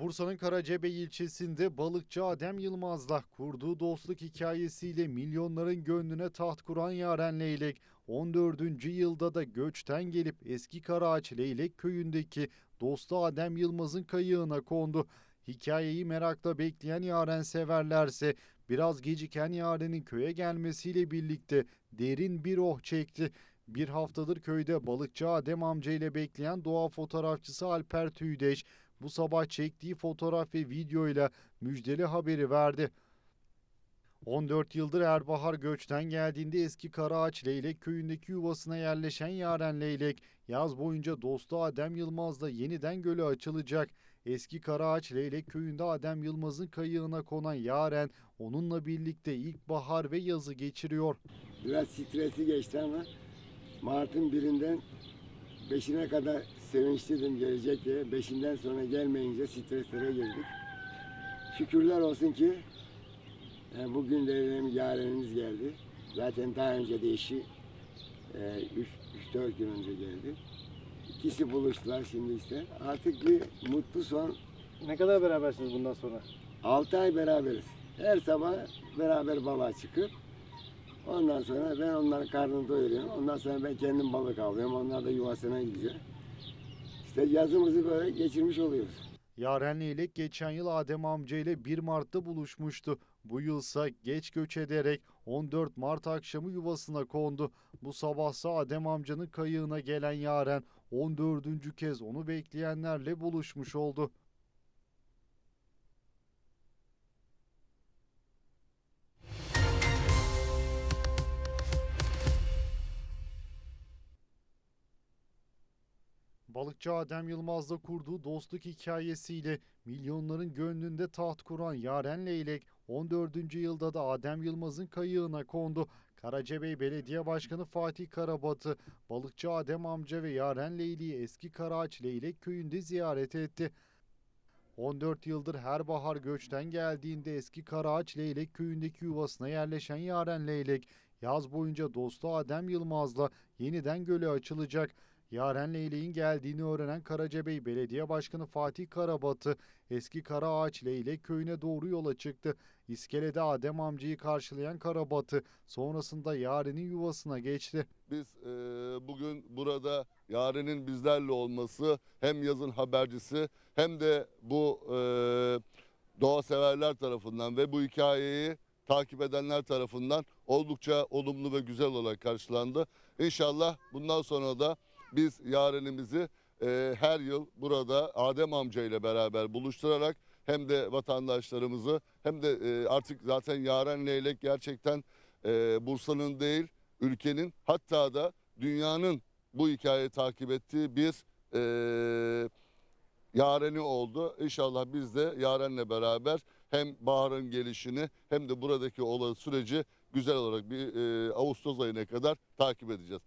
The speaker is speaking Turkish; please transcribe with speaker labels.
Speaker 1: Bursa'nın Karacabey ilçesinde balıkçı Adem Yılmaz'la kurduğu dostluk hikayesiyle milyonların gönlüne taht kuran Yaren Leylek 14. yılda da göçten gelip eski Karaağaç Leylek köyündeki dostu Adem Yılmaz'ın kayığına kondu. Hikayeyi merakla bekleyen Yaren severlerse biraz geciken Yaren'in köye gelmesiyle birlikte derin bir oh çekti. Bir haftadır köyde balıkçı Adem amca ile bekleyen doğa fotoğrafçısı Alper Tüydeş bu sabah çektiği fotoğraf ve videoyla müjdeli haberi verdi. 14 yıldır Erbahar göçten geldiğinde eski Karaağaç Leylek köyündeki yuvasına yerleşen Yaren Leylek yaz boyunca dostu Adem Yılmaz'la yeniden gölü açılacak. Eski Karaağaç Leylek köyünde Adem Yılmaz'ın kayığına konan Yaren onunla birlikte ilkbahar ve yazı geçiriyor.
Speaker 2: Biraz stresi geçti ama Mart'ın birinden beşine kadar sevinçliydim gelecek diye. Beşinden sonra gelmeyince streslere girdik. Şükürler olsun ki e, bugün de yarenimiz geldi. Zaten daha önce de eşi 3-4 gün önce geldi. İkisi buluştular şimdi işte. Artık bir mutlu son.
Speaker 3: Ne kadar berabersiniz bundan sonra?
Speaker 2: 6 ay beraberiz. Her sabah beraber balığa çıkıp ondan sonra ben onların karnını doyuruyorum. Ondan sonra ben kendim balık avlıyorum. Onlar da yuvasına gidiyor. İşte yazımızı böyle geçirmiş oluyoruz.
Speaker 1: Yaren Leylek geçen yıl Adem amca ile 1 Mart'ta buluşmuştu. Bu yılsa geç göç ederek 14 Mart akşamı yuvasına kondu. Bu sabahsa Adem amcanın kayığına gelen Yaren 14. kez onu bekleyenlerle buluşmuş oldu. Balıkçı Adem Yılmaz'la kurduğu dostluk hikayesiyle milyonların gönlünde taht kuran Yaren Leylek 14. yılda da Adem Yılmaz'ın kayığına kondu. Karacabey Belediye Başkanı Fatih Karabatı, balıkçı Adem amca ve Yaren Leyli'yi eski Karaağaç Leylek köyünde ziyaret etti. 14 yıldır her bahar göçten geldiğinde eski Karaağaç Leylek köyündeki yuvasına yerleşen Yaren Leylek, yaz boyunca dostu Adem Yılmaz'la yeniden göle açılacak. Yaren Leylek'in geldiğini öğrenen Karacabey Belediye Başkanı Fatih Karabatı eski Karaağaç Leylek köyüne doğru yola çıktı. İskelede Adem amcayı karşılayan Karabatı sonrasında Yaren'in yuvasına geçti.
Speaker 4: Biz e, bugün burada Yaren'in bizlerle olması hem yazın habercisi hem de bu e, doğa severler tarafından ve bu hikayeyi takip edenler tarafından oldukça olumlu ve güzel olarak karşılandı. İnşallah bundan sonra da biz Yaren'imizi e, her yıl burada Adem amca ile beraber buluşturarak hem de vatandaşlarımızı hem de e, artık zaten Yaren Leylek gerçekten e, Bursa'nın değil ülkenin hatta da dünyanın bu hikayeyi takip ettiği bir e, yareni oldu. İnşallah biz de yarenle beraber hem baharın gelişini hem de buradaki olay süreci güzel olarak bir e, Ağustos ayına kadar takip edeceğiz.